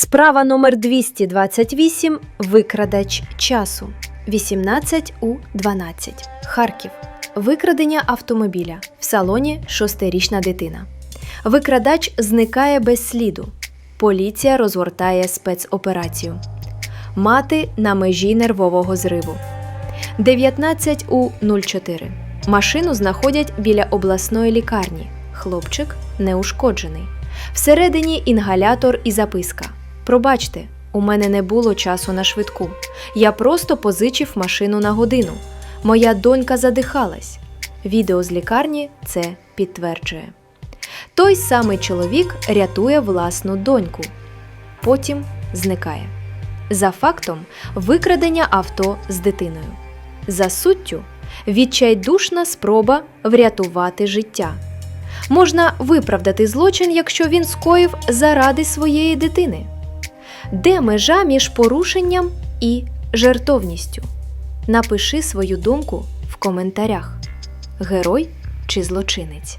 Справа номер 228 Викрадач часу. 18 у 12. Харків. Викрадення автомобіля. В салоні шостирічна дитина. Викрадач зникає без сліду. Поліція розгортає спецоперацію. Мати на межі нервового зриву. 19 у 04. Машину знаходять біля обласної лікарні. Хлопчик неушкоджений. Всередині інгалятор і записка. Пробачте, у мене не було часу на швидку. Я просто позичив машину на годину. Моя донька задихалась. Відео з лікарні це підтверджує. Той самий чоловік рятує власну доньку. Потім зникає. За фактом викрадення авто з дитиною. За суттю відчайдушна спроба врятувати життя. Можна виправдати злочин, якщо він скоїв заради своєї дитини. Де межа між порушенням і жертовністю? Напиши свою думку в коментарях: герой чи злочинець.